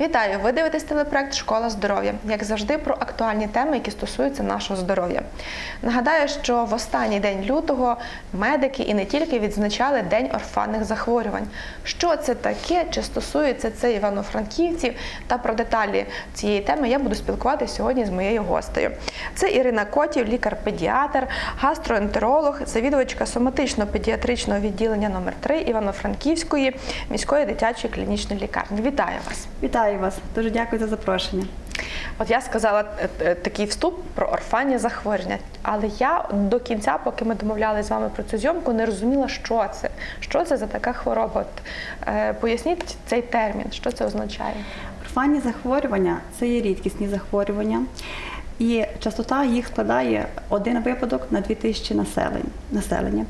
Вітаю! Ви дивитесь телепроект Школа здоров'я, як завжди, про актуальні теми, які стосуються нашого здоров'я. Нагадаю, що в останній день лютого медики і не тільки відзначали День орфанних захворювань. Що це таке, чи стосується це івано-франківців та про деталі цієї теми я буду спілкуватися сьогодні з моєю гостею. Це Ірина Котів, лікар-педіатр, гастроентеролог, завідувачка соматично-педіатричного відділення номер 3 Івано-Франківської міської дитячої клінічної лікарні. Вітаю вас! Вітаю вас, дуже дякую за запрошення. От я сказала е, е, такий вступ про орфанні захворювання, але я до кінця, поки ми домовлялися з вами про цю зйомку, не розуміла, що це. Що це за така хвороба? От, е, поясніть цей термін, що це означає? Орфанні захворювання це є рідкісні захворювання, і частота їх складає один випадок на 2000 населень- населення.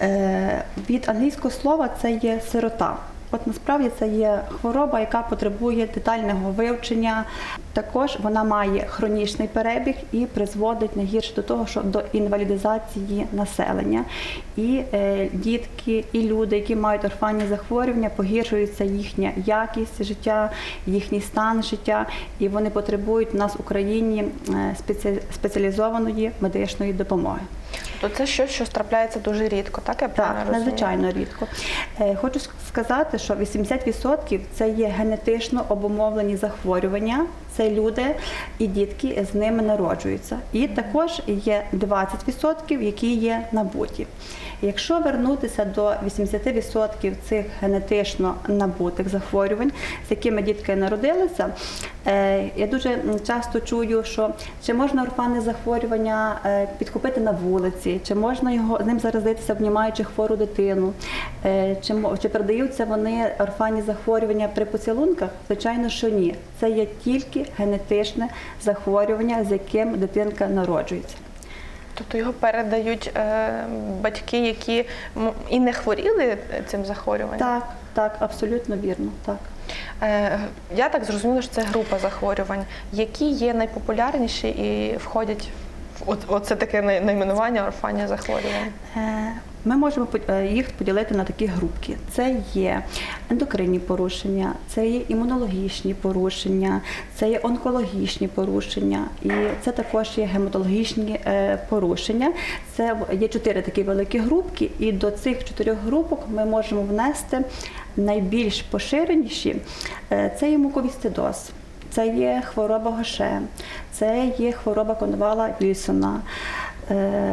Е, від англійського слова це є сирота. От насправді це є хвороба, яка потребує детального вивчення. Також вона має хронічний перебіг і призводить найгірше до того, що до інвалідизації населення. І е, дітки, і люди, які мають орфанні захворювання, погіршується їхня якість життя, їхній стан життя, і вони потребують у нас в Україні е, спеці- спеціалізованої медичної допомоги. То це щось, що трапляється дуже рідко, так я правильно Так, розумію? надзвичайно рідко. Е, Хочу сказати, що 80% це є генетично обумовлені захворювання. Це люди і дітки з ними народжуються. І також є 20%, які є набуті. Якщо вернутися до 80% цих генетично набутих захворювань, з якими дітки народилися, е, я дуже часто чую, що чи можна орфанне захворювання е, підхопити на вулиці, чи можна його ним заразитися, обнімаючи хвору дитину, е, чи, чи передаються вони орфанні захворювання при поцілунках? Звичайно, що ні. Це є тільки генетичне захворювання, з яким дитинка народжується. Тобто його передають е, батьки, які м, і не хворіли цим захворюванням? Так, так, абсолютно вірно. Так. Е, я так зрозуміла, що це група захворювань, які є найпопулярніші і входять в оце таке найменування орфанні захворювань. Е, Ми можемо е, їх поділити на такі групки. Це є ендокринні порушення, це є імунологічні порушення, це є онкологічні порушення, і це також є гематологічні е, порушення. Це є чотири такі великі групки, і до цих чотирьох групок ми можемо внести найбільш поширеніші. Е, Це є муковісцидоз. Це є хвороба Гоше, це є хвороба конвала Вільсона,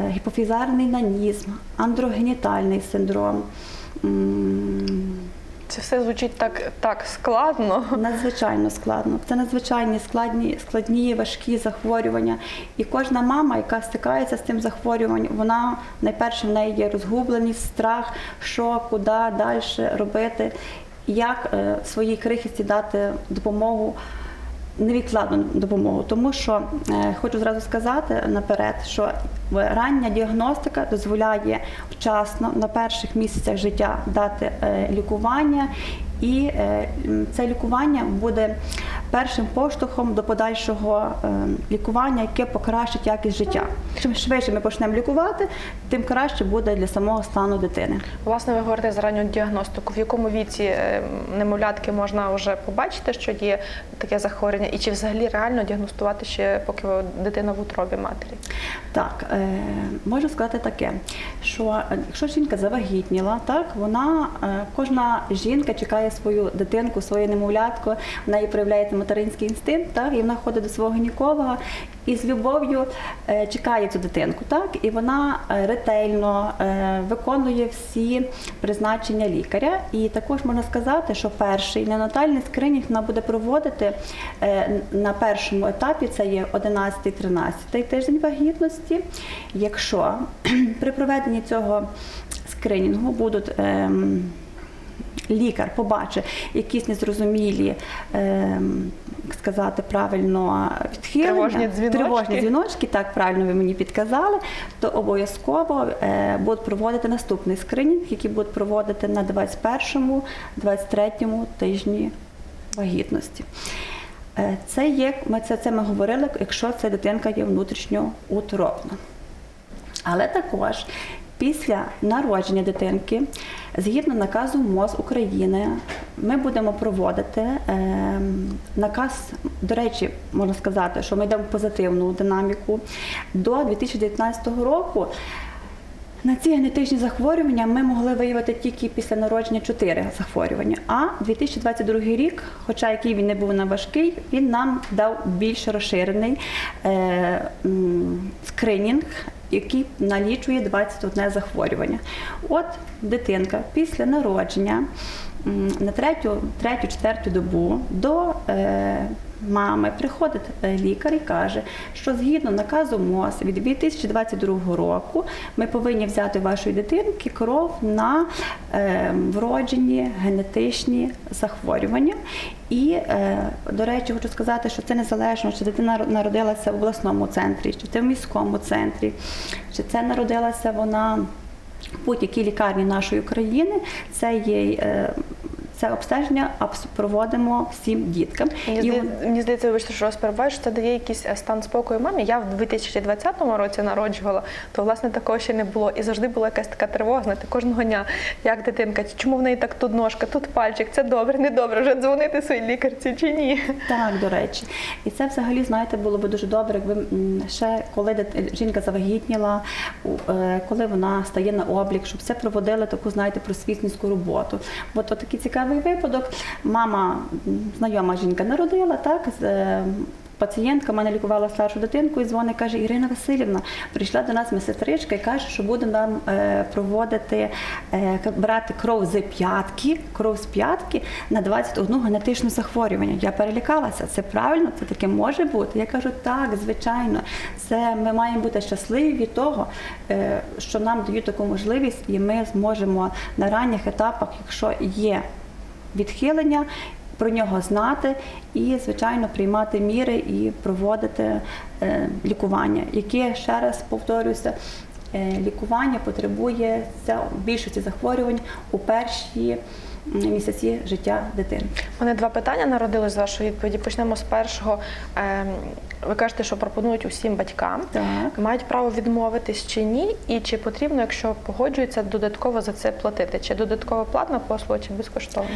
гіпофізарний нанізм, андрогенітальний синдром. Це все звучить так, так складно. Надзвичайно складно. Це надзвичайні складні, складні, важкі захворювання. І кожна мама, яка стикається з цим захворюванням, вона найперше в неї є розгубленість, страх, що, куди далі робити, як е, своїй крихітці дати допомогу. Невідкладну допомогу, тому що е, хочу зразу сказати наперед, що рання діагностика дозволяє вчасно на перших місяцях життя дати е, лікування, і е, це лікування буде першим поштовхом до подальшого е, лікування, яке покращить якість життя. Чим швидше ми почнемо лікувати, тим краще буде для самого стану дитини. Власне, ви говорите за ранню діагностику. В якому віці е, немовлятки можна вже побачити, що є таке захворювання, і чи взагалі реально діагностувати ще, поки дитина в утробі матері? Так, е, можу сказати таке, що е, якщо жінка завагітніла, так вона е, кожна жінка чекає свою дитинку, своє немовлятко, в неї проявляється материнський інстинкт, так, і вона ходить до свого гінеколога і з любов'ю е, чекає цю дитинку, так, і вона е, ретельно е, виконує всі призначення лікаря. І також можна сказати, що перший неонатальний скринінг вона буде проводити на першому етапі, це є 11-13 тиждень вагітності. Якщо при проведенні цього скринінгу будуть ем, лікар побачить якісь незрозумілі, як сказати правильно, відхилення, Тривожні дзвіночки. тривожні дзвіночки, так правильно ви мені підказали, то обов'язково е, будуть проводити наступний скринінг, який будуть проводити на 21-23 тижні вагітності. Е, Це є, ми це, це ми говорили, якщо ця дитинка є внутрішньоутробна. Але також Після народження дитинки, згідно наказу МОЗ України, ми будемо проводити ем, наказ, до речі, можна сказати, що ми йдемо в позитивну динаміку. До 2019 року на ці генетичні захворювання ми могли виявити тільки після народження 4 захворювання. А 2022 рік, хоча який він не був на важкий, він нам дав більш розширений е, скринінг, який налічує 21 захворювання. От дитинка після народження на третю, третю, четверту добу до е, мами приходить е, лікар і каже, що згідно наказу МОЗ від 2022 року ми повинні взяти вашої дитинки кров на е, вроджені генетичні захворювання. І, е, до речі, хочу сказати, що це незалежно, чи дитина народилася в обласному центрі, чи це в міському центрі, чи це народилася вона в будь-якій лікарні нашої країни. Це є. Це обстеження проводимо всім діткам. Мені, І здається, мені здається, вибачте, що вас що це дає якийсь е, стан спокою мамі. Я в 2020 році народжувала, то власне такого ще не було. І завжди була якась така тривога, знаєте, кожного дня, як дитинка, чому в неї так тут ножка, тут пальчик, це добре, не добре, вже дзвонити своїй лікарці чи ні. Так, до речі. І це взагалі, знаєте, було б дуже добре, якби ще коли дит- жінка завагітніла, е, коли вона стає на облік, щоб це проводили таку, знаєте, просвітницьку роботу. Бо то такий цікавий випадок. Мама, знайома жінка народила, так, е, Пацієнтка мене лікувала старшу дитинку і дзвонить, каже, Ірина Васильівна, прийшла до нас медсестричка і каже, що буде нам е, проводити, е, брати кров з п'ятки, кров з п'ятки на 21 генетичне захворювання. Я перелякалася. Це правильно? Це таке може бути? Я кажу, так, звичайно. Це ми маємо бути щасливі від того, що нам дають таку можливість, і ми зможемо на ранніх етапах, якщо є відхилення, про нього знати і, звичайно, приймати міри і проводити е, лікування, яке ще раз повторюся. е, Лікування потребує більшості захворювань у перші місяці життя дитини. У мене два питання народились з вашої відповіді. Почнемо з першого. Ви кажете, що пропонують усім батькам. Так. Мають право відмовитись чи ні, і чи потрібно, якщо погоджуються, додатково за це платити? Чи додатково платна послуга, чи безкоштовно?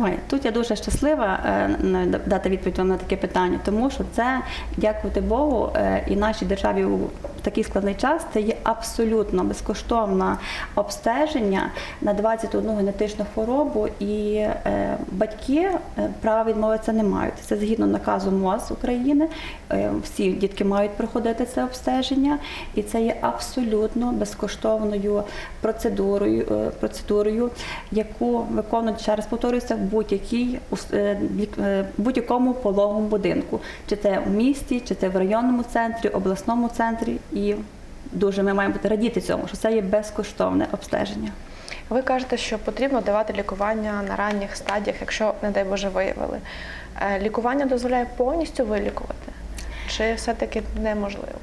Ой, тут я дуже щаслива е, дати відповідь вам на таке питання, тому що це, дякувати Богу, е, і нашій державі у такий складний час це є абсолютно безкоштовне обстеження на 21 генетичну хворобу, і е, батьки права відмовитися не мають. Це згідно наказу МОЗ України. Всі дітки мають проходити це обстеження, і це є абсолютно безкоштовною процедурою, процедурою яку виконують, ще раз повторюся, в будь-якій е, е, будь-якому пологовому будинку, чи це в місті, чи це в районному центрі, обласному центрі. І дуже ми маємо бути радіти цьому, що це є безкоштовне обстеження. Ви кажете, що потрібно давати лікування на ранніх стадіях, якщо, не дай Боже, виявили. Е, Лікування дозволяє повністю вилікувати, чи все-таки неможливо?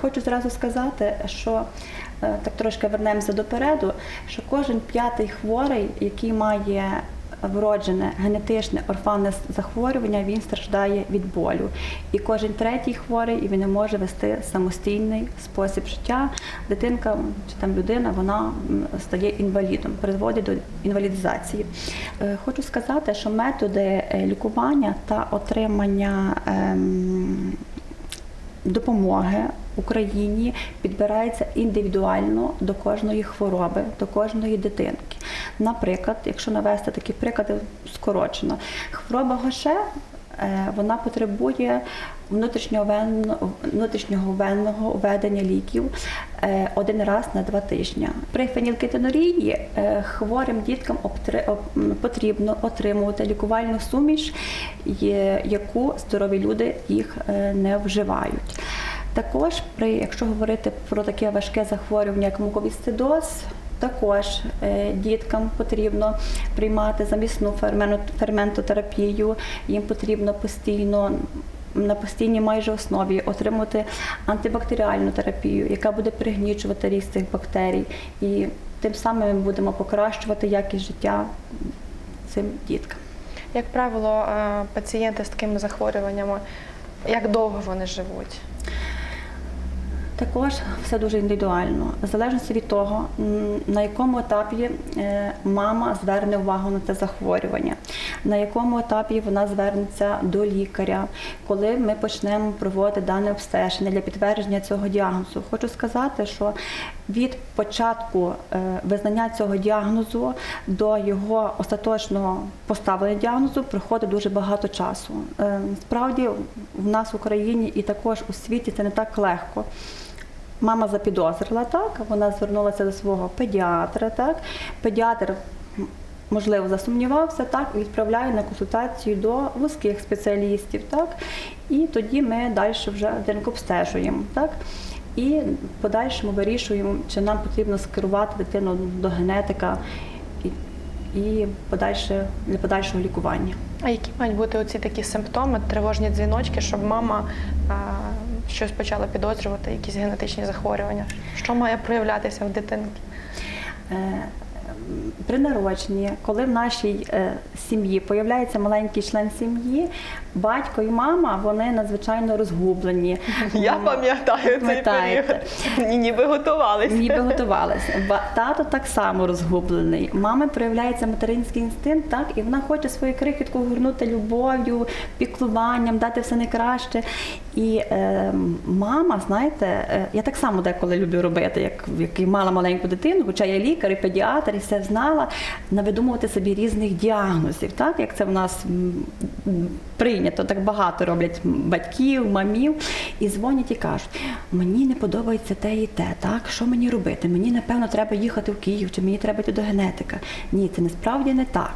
Хочу зразу сказати, що так трошки вернемося допереду, що кожен п'ятий хворий, який має вроджене генетичне орфанне захворювання, він страждає від болю. І кожен третій хворий він не може вести самостійний спосіб життя. Дитинка чи там людина вона стає інвалідом, призводить до інвалідизації. Е, Хочу сказати, що методи е, лікування та отримання. ем, допомоги Україні підбирається індивідуально до кожної хвороби, до кожної дитинки. Наприклад, якщо навести такі приклади скорочено, хвороба Гоше е, вона потребує внутрішнього венного, введення ліків е, один раз на два тижні. При фенілкетонурії е, хворим діткам потрібно отримувати лікувальну суміш, яку здорові люди їх не вживають. Також, при, якщо говорити про таке важке захворювання, як муковісцидоз, також е, діткам потрібно приймати замісну ферментотерапію, їм потрібно постійно на постійній майже основі отримувати антибактеріальну терапію, яка буде пригнічувати ріст цих бактерій, і тим самим ми будемо покращувати якість життя цим діткам. Як правило, е, пацієнти з такими захворюваннями, як довго вони живуть? Також все дуже індивідуально, в залежності від того, на якому етапі е, мама зверне увагу на це захворювання, на якому етапі вона звернеться до лікаря, коли ми почнемо проводити дане обстеження для підтвердження цього діагнозу. Хочу сказати, що від початку е, визнання цього діагнозу до його остаточного поставлення діагнозу проходить дуже багато часу. Е, Справді в нас в Україні і також у світі це не так легко. Мама запідозрила так, вона звернулася до свого педіатра. Так, педіатр можливо засумнівався, так відправляє на консультацію до вузьких спеціалістів. Так, і тоді ми далі вже дитинку обстежуємо. Так. І в подальшому вирішуємо, чи нам потрібно скерувати дитину до генетика і, подальше, для подальшого лікування. А які мають бути оці такі симптоми, тривожні дзвіночки, щоб мама щось почала підозрювати, якісь генетичні захворювання? Що має проявлятися в дитинки? Е, При народженні, коли в нашій е, сім'ї появляється маленький член сім'ї, батько і мама вони надзвичайно розгублені. Я пам'ятаю цей період. Ніби готувалися. Ніби готувалися. Тато так само розгублений. Мами проявляється материнський інстинкт, так, і вона хоче свою крихітку горнути любов'ю, піклуванням, дати все найкраще. І е, мама, знаєте, е, я так само деколи люблю робити, як, як мала маленьку дитину, хоча я лікар і педіатр, і все знала, навидумувати собі різних діагнозів, так як це в нас прийнято, так багато роблять батьків, мамів, і дзвонять і кажуть, мені не подобається те і те, так, що мені робити? Мені, напевно, треба їхати в Київ, чи мені треба йти до генетика. Ні, це насправді не так.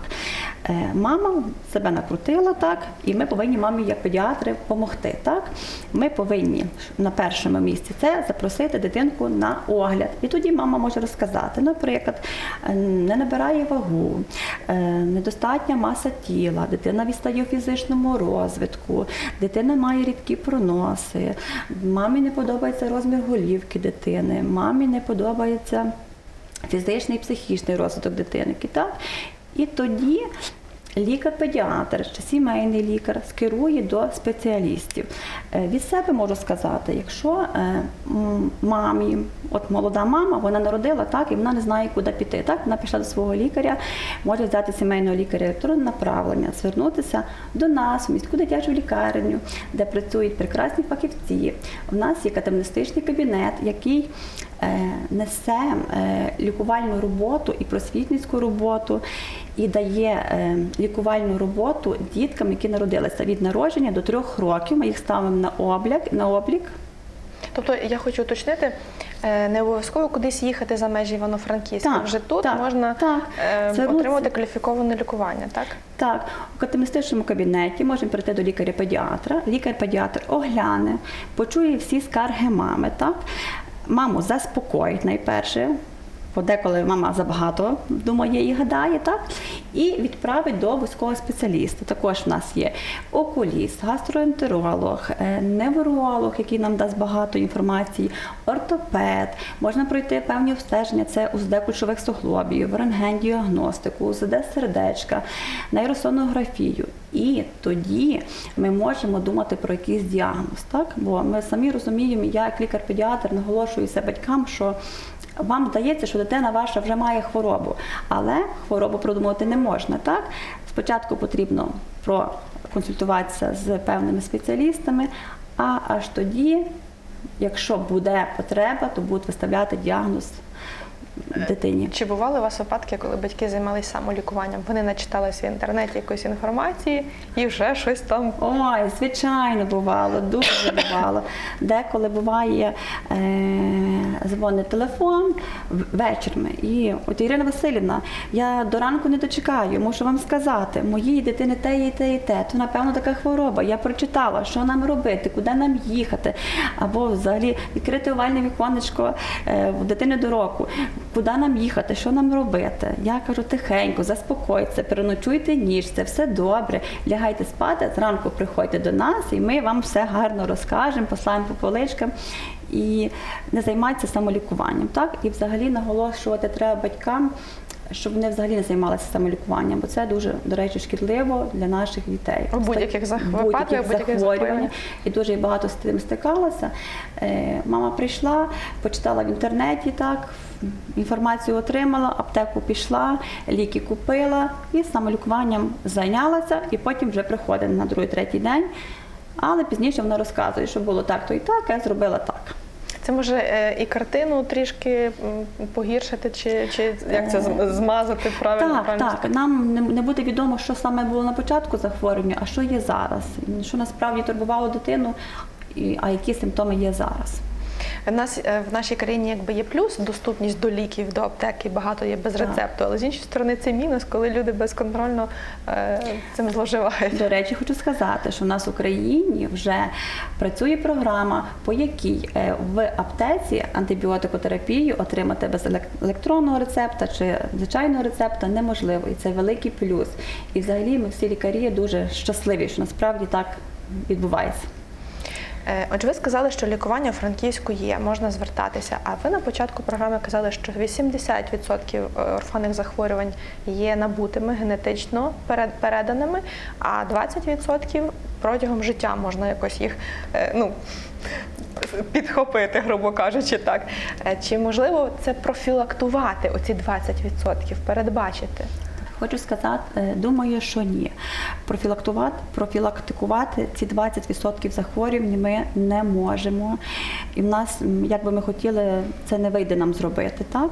Е, Мама себе накрутила, так, і ми повинні мамі, як педіатри, допомогти. Так? Ми повинні на першому місці це запросити дитинку на огляд. І тоді мама може розказати, наприклад, е, не набирає вагу, е, недостатня маса тіла, дитина відстає у фізичному розвитку, дитина має рідкі проноси, мамі не подобається розмір голівки дитини, мамі не подобається фізичний і психічний розвиток дитинки. Так? І тоді лікар-педіатр чи сімейний лікар скерує до спеціалістів. Е, Від себе можу сказати, якщо е, мамі, от молода мама, вона народила так, і вона не знає, куди піти. Так, вона пішла до свого лікаря, може взяти сімейного лікаря електронне направлення, звернутися до нас, в міську дитячу лікарню, де працюють прекрасні фахівці. У нас є катамнестичний кабінет, який несе е, лікувальну роботу і просвітницьку роботу, і дає е, лікувальну роботу діткам, які народилися від народження до трьох років. Ми їх ставимо на облік, на облік. Тобто я хочу уточнити, е, не обов'язково кудись їхати за межі Івано-Франківська. Вже тут так, можна так. е, отримати кваліфіковане лікування, так? Так, у катамнестичному кабінеті можемо прийти до лікаря-педіатра. Лікар-педіатр огляне, почує всі скарги мами. Так? Маму заспокоїть найперше. Бо деколи мама забагато думає і гадає, так? І відправить до вузького спеціаліста. Також в нас є окуліст, гастроентеролог, е, невролог, який нам дасть багато інформації, ортопед. Можна пройти певні обстеження, це УЗД кульшових суглобів, рентген-діагностику, УЗД сердечка, нейросонографію. І тоді ми можемо думати про якийсь діагноз, так? Бо ми самі розуміємо, я як лікар-педіатр наголошую це батькам, що вам здається, що дитина ваша вже має хворобу, але хворобу продумувати не можна. Так? Спочатку потрібно проконсультуватися з певними спеціалістами, а аж тоді, якщо буде потреба, то будуть виставляти діагноз дитині. Чи бували у вас випадки, коли батьки займалися самолікуванням? Вони начиталися в інтернеті якоїсь інформації і вже щось там Ой, звичайно, бувало, дуже бувало. Деколи буває е, дзвонить телефон вечорами. І от Ірина Васильівна, я до ранку не дочекаю, мушу вам сказати, моїй дитини те і те і те. То напевно така хвороба. Я прочитала, що нам робити, куди нам їхати, або взагалі відкрити овальне віконечко е, в дитини до року. Куди нам їхати, що нам робити? Я кажу тихенько, заспокойтеся, переночуйте ніж, це все добре. Лягайте спати, зранку приходьте до нас, і ми вам все гарно розкажемо, послаємо по поличкам. І не займайтеся самолікуванням. Так? І взагалі наголошувати треба батькам щоб вони взагалі не займалися самолікуванням, бо це дуже, до речі, шкідливо для наших дітей. У будь-яких Будь-яких захворювань. І дуже багато з тим стикалася. Е, Мама прийшла, почитала в інтернеті так, інформацію отримала, аптеку пішла, ліки купила і самолікуванням зайнялася, і потім вже приходить на другий, третій день. Але пізніше вона розказує, що було так, то і так, а я зробила так. Це може е, і картину трішки погіршити, чи, чи як це змазати правильно? Так, правильно так. Нам не, буде відомо, що саме було на початку захворювання, а що є зараз. Що насправді турбувало дитину, а які симптоми є зараз. В нас е, в нашій країні якби є плюс доступність до ліків, до аптеки, багато є без рецепту, але з іншої сторони це мінус, коли люди безконтрольно е, цим зловживають. До речі, хочу сказати, що в нас в Україні вже працює програма, по якій е, в аптеці антибіотикотерапію отримати без елек- електронного рецепта чи звичайного рецепта неможливо. І це великий плюс. І взагалі ми всі лікарі дуже щасливі, що насправді так відбувається. Е, Отже, ви сказали, що лікування у Франківську є, можна звертатися. А ви на початку програми казали, що 80% орфанних захворювань є набутими генетично перед- переданими, а 20% протягом життя можна якось їх е, ну, підхопити, грубо кажучи, так. Е, Чи можливо це профілактувати оці 20%, передбачити? Хочу сказати, е, думаю, що ні. Профілактувати, профілактикувати ці 20% захворювань ми не можемо. І в нас, як би ми хотіли, це не вийде нам зробити. Так?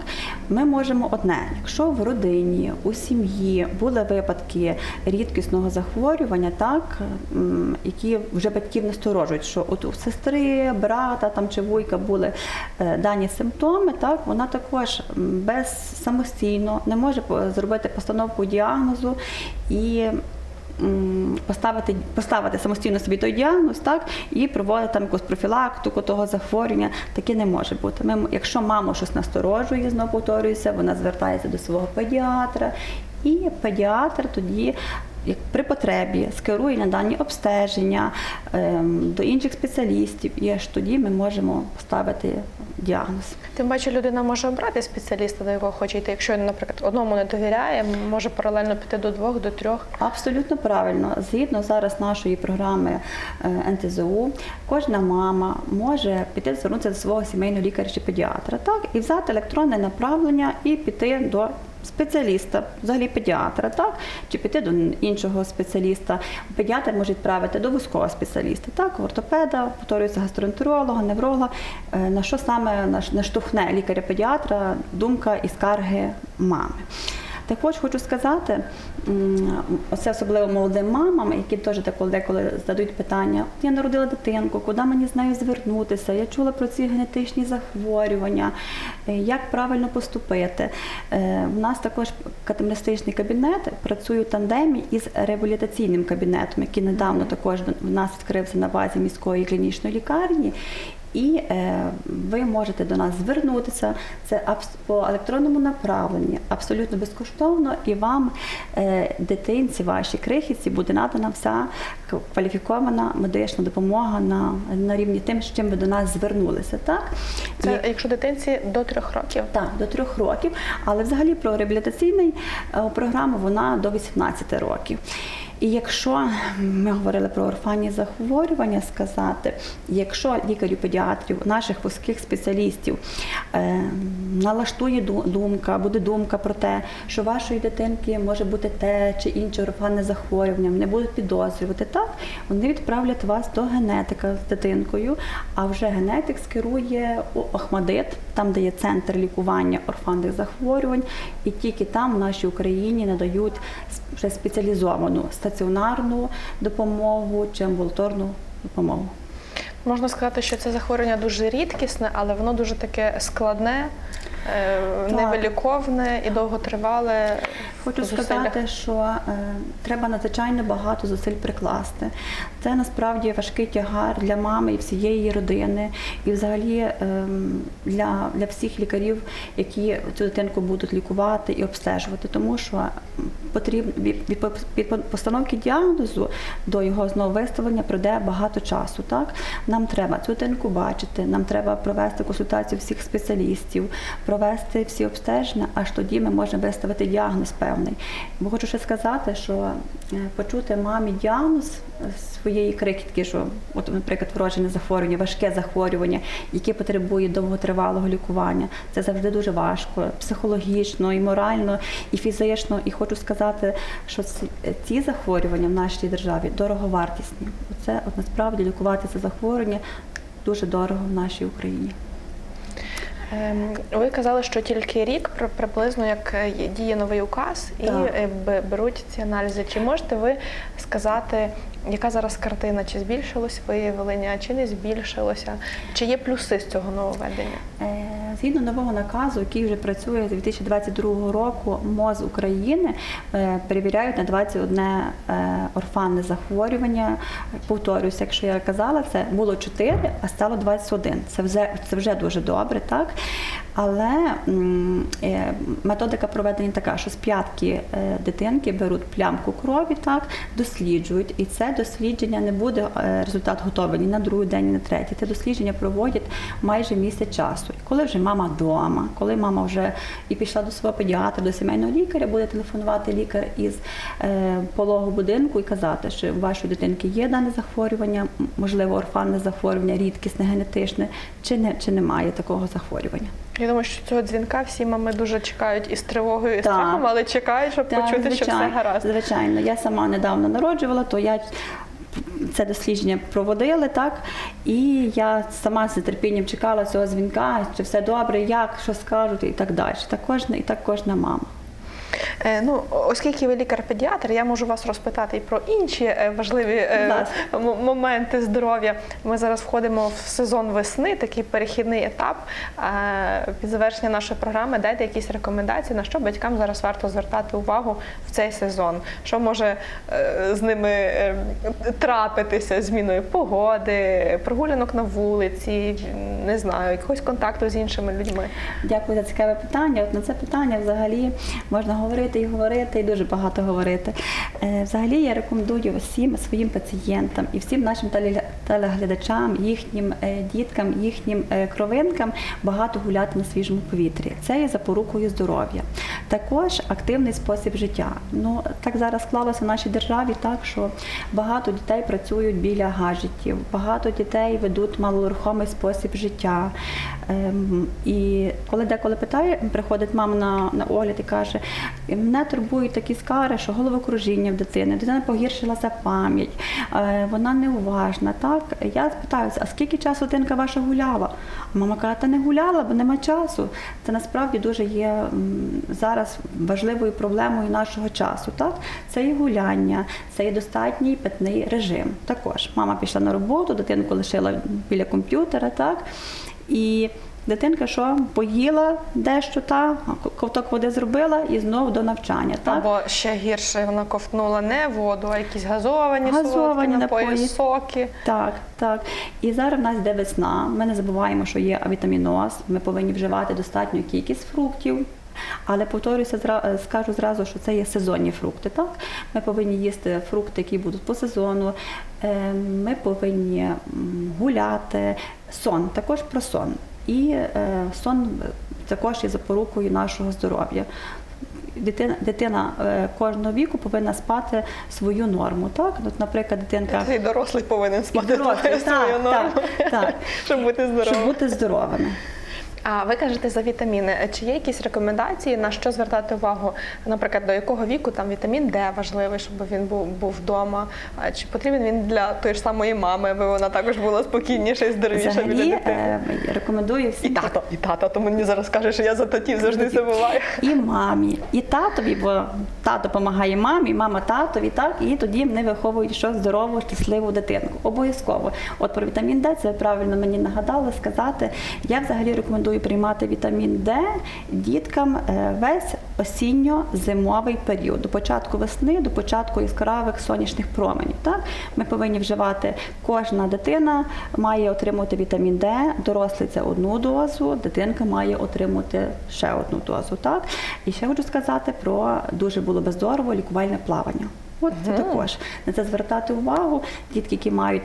Ми можемо одне, якщо в родині, у сім'ї були випадки рідкісного захворювання, так, які вже батьків насторожують, що от у сестри, брата там, чи вуйка були е, дані симптоми, так, вона також без самостійно не може зробити постановку діагнозу і поставити, поставити самостійно собі той діагноз, так, і проводити там якусь профілактику того захворювання. Таке не може бути. Ми, якщо маму щось насторожує, знову повторюється, вона звертається до свого педіатра, і педіатр тоді. Як при потребі скерує на дані обстеження ем, до інших спеціалістів, і аж тоді ми можемо поставити діагноз. Тим паче людина може обрати спеціаліста, до якого хоче йти. Якщо, наприклад, одному не довіряє, може паралельно піти до двох, до трьох. Абсолютно правильно. Згідно зараз нашої програми е, НТЗУ, кожна мама може піти звернутися до свого сімейного лікаря чи педіатра, так, і взяти електронне направлення і піти до спеціаліста, взагалі педіатра, так, чи піти до іншого спеціаліста. Педіатр може відправити до вузького спеціаліста, так, ортопеда, повторюється гастроентеролога, невролога, е, на що саме наш- наштовхне лікаря-педіатра думка і скарги мами. Також хочу сказати, м, оце особливо молодим мамам, які теж деколи, задають питання: я народила дитинку, куди мені з нею звернутися? Я чула про ці генетичні захворювання, е, як правильно поступити. Е, У нас також катамнестичний кабінет працює у тандемі із реабілітаційним кабінетом, який недавно також в нас відкрився на базі міської клінічної лікарні. І е, ви можете до нас звернутися. Це абс- по електронному направленні, абсолютно безкоштовно, і вам, е, дитинці, вашій крихітці, буде надана вся кваліфікована медична допомога на, на рівні тим, з чим ви до нас звернулися. Так? Це І- якщо дитинці до трьох років. так, до трьох років, але взагалі про реабілітаційну програму вона до 18 років. І якщо ми говорили про орфанні захворювання, сказати, якщо лікарів педіатрів, наших вузьких спеціалістів е, налаштує думка, буде думка про те, що вашої дитинки може бути те чи інше орфанне захворювання, не будуть підозрювати, так? Вони відправлять вас до генетика з дитинкою, а вже генетик скерує у Охмадит, там де є центр лікування орфанних захворювань, і тільки там в нашій Україні надають вже спеціалізовану стаціонарну допомогу чи амбулаторну допомогу. Можна сказати, що це захворювання дуже рідкісне, але воно дуже таке складне, е, невиліковне і довготривале. Хочу зусилля. сказати, що е, треба надзвичайно багато зусиль прикласти. Це насправді важкий тягар для мами і всієї її родини, і взагалі ем, для, для всіх лікарів, які цю дитинку будуть лікувати і обстежувати, тому що від, постановки діагнозу до його знову виставлення пройде багато часу. Так нам треба цю дитинку бачити, нам треба провести консультацію всіх спеціалістів, провести всі обстеження, аж тоді ми можемо виставити діагноз певний. Бо хочу ще сказати, що е, почути мамі діагноз своєї крихітки, що, от, наприклад, вроджене захворювання, важке захворювання, яке потребує довготривалого лікування, це завжди дуже важко, психологічно, і морально, і фізично. І хочу сказати, що ці, захворювання в нашій державі дороговартісні. Це от насправді лікувати це захворювання дуже дорого в нашій Україні. Ем, Ви казали, що тільки рік при- приблизно як е, діє новий указ і Так. е, беруть ці аналізи. Чи можете ви сказати, яка зараз картина? Чи збільшилось виявлення, чи не збільшилося? Чи є плюси з цього нововведення? Е, Згідно нового наказу, який вже працює з 2022 року, МОЗ України е, перевіряють на 21 е, орфанне захворювання. Повторюся, якщо я казала, це було 4, а стало 21. Це вже, це вже дуже добре, так? Але е, методика проведення така, що з п'ятки е, дитинки беруть плямку крові, так, досліджують, і це дослідження не буде е, результат готовий ні на другий день, ні на третій. Це дослідження проводять майже місяць часу. І коли вже мама вдома, коли мама вже і пішла до свого педіатра, до сімейного лікаря, буде телефонувати лікар із пологового будинку і казати, що у вашої дитинки є дане захворювання, можливо, орфанне захворювання, рідкісне, генетичне, чи не чи немає такого захворювання. Я думаю, що цього дзвінка всі мами дуже чекають із тривогою, і з страхом, але чекають, щоб Так, почути, що все гаразд. Звичайно, я сама недавно народжувала, то я це дослідження проводили, так і я сама з нетерпінням чекала цього дзвінка, чи все добре, як, що скажуть, і так далі. Так кожна, і так кожна мама. Е, Ну, оскільки ви лікар-педіатр, я можу вас розпитати і про інші е, важливі е, моменти здоров'я. Ми зараз входимо в сезон весни, такий перехідний етап. Під завершення нашої програми дайте якісь рекомендації, на що батькам зараз варто звертати увагу в цей сезон. Що може з ними трапитися зміною погоди, прогулянок на вулиці, не знаю, якогось контакту з іншими людьми. Дякую за цікаве питання. От на це питання взагалі можна говорити і говорити, і дуже багато говорити. Е, Взагалі я рекомендую всім своїм пацієнтам і всім нашим телеглядачам, їхнім е, діткам, їхнім е, кровинкам багато гуляти на свіжому повітрі. Це є запорукою здоров'я. Також активний спосіб життя. Ну так зараз склалося в нашій державі, так що багато дітей працюють біля гаджетів, багато дітей ведуть малорухомий спосіб життя. Ем, і коли деколи питає, приходить мама на, на огляд і каже, мене турбують такі скари, що головокружіння в дитини, дитина погіршилася пам'ять, е, вона неуважна. Так? Я спитаюся, а скільки часу дитинка ваша гуляла? А мама каже, та не гуляла, бо нема часу. Це насправді дуже є зараз важливою проблемою нашого часу. Так? Це і гуляння, це і достатній питний режим. Також мама пішла на роботу, дитинку лишила біля комп'ютера, так? І дитинка що поїла дещо, та ковток води зробила і знову до навчання. Так? Або ще гірше вона ковтнула не воду, а якісь газовані, Газовані солодкі напої, напої. соки. Так, так. І зараз в нас йде весна. Ми не забуваємо, що є авітаміноз. Ми повинні вживати достатню кількість фруктів. Але повторюся, е, скажу зразу, що це є сезонні фрукти. Так? Ми повинні їсти фрукти, які будуть по сезону. Е, Ми повинні гуляти. Сон, також про сон. І е, сон також є запорукою нашого здоров'я. Дитина, дитина кожного віку повинна спати свою норму. Так? От, наприклад, дитинка Цей дорослий повинен спати дорослий, свою так, норму, так, так. щоб бути здоровим. щоб бути здоровими. А ви кажете за вітаміни. Чи є якісь рекомендації на що звертати увагу? Наприклад, до якого віку там вітамін Д важливий, щоб він був був вдома? Чи потрібен він для тої ж самої мами, аби вона також була спокійніша і здоровіша Взагалі дитини? е, рекомендую І всім тато, і тато, то мені зараз каже, що я за татів завжди забуваю. і мамі, і татові, бо тато допомагає мамі, мама татові, так і тоді вони виховують що здорову, щасливу дитинку. Обов'язково. От про вітамін Д це правильно мені нагадали сказати. Я взагалі рекомендую рекомендую приймати вітамін Д діткам е, весь осінньо-зимовий період, до початку весни, до початку яскравих сонячних променів. Так? Ми повинні вживати, кожна дитина має отримувати вітамін Д, дорослий це одну дозу, дитинка має отримати ще одну дозу. Так? І ще хочу сказати про дуже було би здорово лікувальне плавання. От це також на це звертати увагу. Дітки, які мають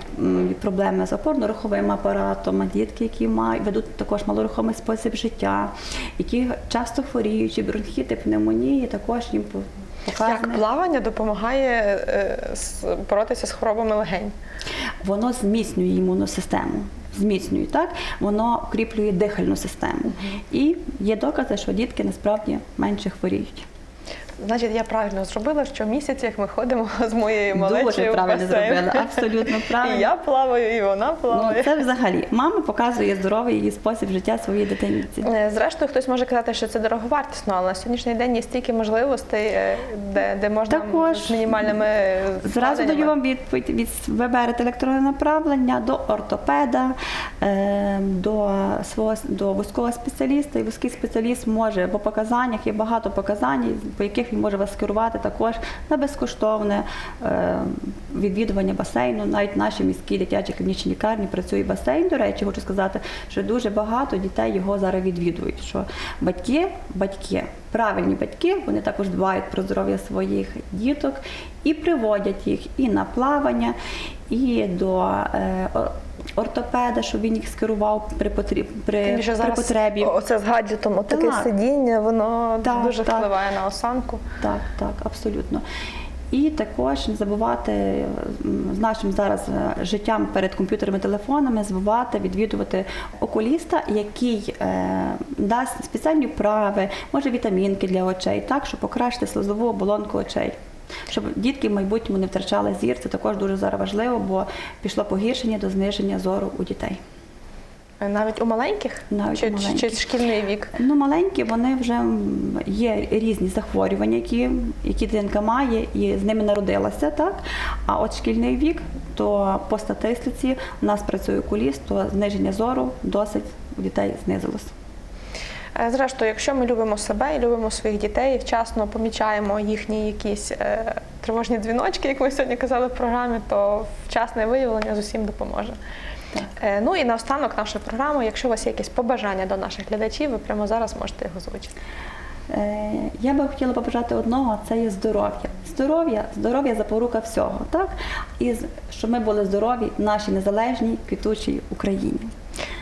проблеми з опорно-руховим апаратом, дітки, які мають ведуть також малорухомий спосіб життя, які часто хворіють, чи бронхіти, пневмонії, також їм по- Як плавання допомагає е, боротися з хворобами легень? Воно зміцнює імунну систему. Зміцнює так, воно укріплює дихальну систему. І є докази, що дітки насправді менше хворіють. Значить, я правильно зробила, що місяць, як ми ходимо з моєю малечою Дуже правильно зробила, абсолютно правильно. І я плаваю, і вона плаває. Ну це взагалі мама показує здоровий її спосіб життя своїй дитинці. Е, Зрештою, хтось може казати, що це дороговартісно, але на сьогоднішній день є стільки можливостей, е, де, де можна Також з мінімальними Зразу даю вам відповідь від ви берете електронне направлення до ортопеда, е, до свого до вузького спеціаліста. І вузький спеціаліст може по показаннях є багато показань, по яких він може вас скерувати також на безкоштовне е, відвідування басейну. Навіть в нашій міській дитячій клінічній лікарні працює басейн. До речі, хочу сказати, що дуже багато дітей його зараз відвідують. Що батьки, батьки, правильні батьки, вони також дбають про здоров'я своїх діток і приводять їх і на плавання, і до е, ортопеда, щоб він їх скерував при потріб при, при зараз потребі. Оце з гаджетом, от таке Так. сидіння, воно Так, дуже так. впливає на осанку. Так, так, абсолютно. І також не забувати з нашим зараз е, життям перед комп'ютерами, телефонами, забувати відвідувати окуліста, який е, дасть спеціальні вправи, може вітамінки для очей, так, щоб покращити слизову оболонку очей. Щоб дітки в майбутньому не втрачали зір, це також дуже зараз важливо, бо пішло погіршення до зниження зору у дітей. Е, Навіть у маленьких? Навіть чи, у маленьких. чи шкільний вік? Ну, маленькі вони вже є різні захворювання, які, які дитинка має, і з ними народилася, так? А от шкільний вік, то по статистиці у нас працює окуліст, то зниження зору досить у дітей знизилось. Е, Зрештою, якщо ми любимо себе і любимо своїх дітей, і вчасно помічаємо їхні якісь е, тривожні дзвіночки, як ми сьогодні казали в програмі, то вчасне виявлення з усім допоможе. Так. Е, ну і наостанок нашої програми, якщо у вас є якісь побажання до наших глядачів, ви прямо зараз можете його озвучити. Е, Я би хотіла побажати одного, це є здоров'я. Здоров'я, здоров'я запорука всього, так? І щоб ми були здорові в нашій незалежній квітучій Україні.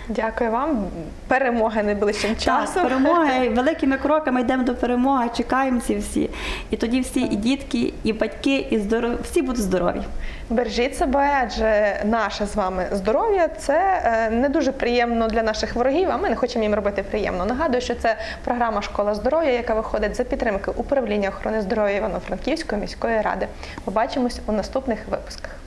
Дякую вам. Перемоги найближчим часом. Так, перемоги великими кроками йдемо до перемоги, чекаємо ці всі. І тоді всі, і дітки, і батьки, і здорові, всі будуть здорові. Бережіть себе, адже наше з вами здоров'я це е, не дуже приємно для наших ворогів, а ми не хочемо їм робити приємно. Нагадую, що це програма Школа здоров'я, яка виходить за підтримки управління охорони здоров'я Івано-Франківської міської ради. Побачимось у наступних випусках.